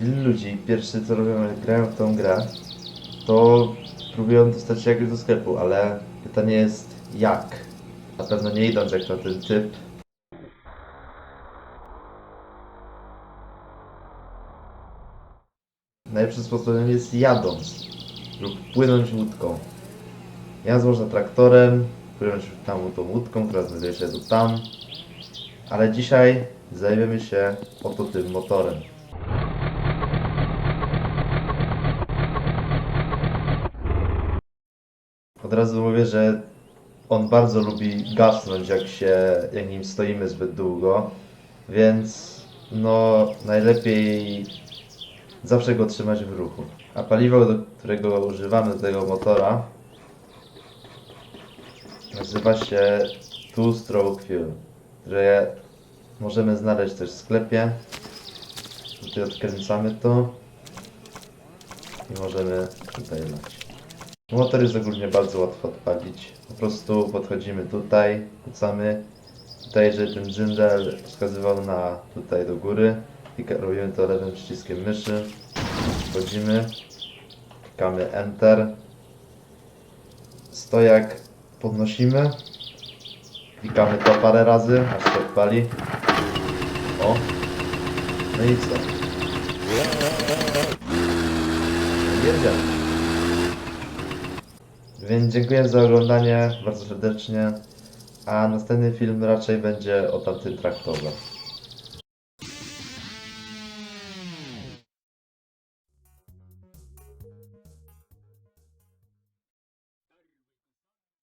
Ludzi pierwszy co robią jak grają w tą grę, to próbują dostać się jakoś do sklepu, ale pytanie jest jak? Na pewno nie idąc jak na ten typ. Najlepszym sposobem jest jadąc lub płynąć łódką. Jadąc można traktorem, płynąć tam tą łódką, która znajduje się tu tam. Ale dzisiaj zajmiemy się oto tym motorem. Od razu mówię, że on bardzo lubi gasnąć, jak się, jak nim stoimy zbyt długo, więc no najlepiej zawsze go trzymać w ruchu. A paliwo, do którego używamy do tego motora, nazywa się Two Stroke Fuel, które możemy znaleźć też w sklepie. Tutaj odkręcamy to i możemy tutaj lać. Motor jest ogólnie bardzo łatwo odpalić. Po prostu podchodzimy tutaj, kucamy. Tutaj, jeżeli ten dzyndel wskazywał na tutaj do góry, klika- robimy to lewym przyciskiem myszy. Wchodzimy, klikamy Enter. Stojak podnosimy, klikamy to parę razy, aż się odpali. O! No i co? Jedziemy. Więc dziękuję za oglądanie bardzo serdecznie. A następny film raczej będzie o tamtym traktorze.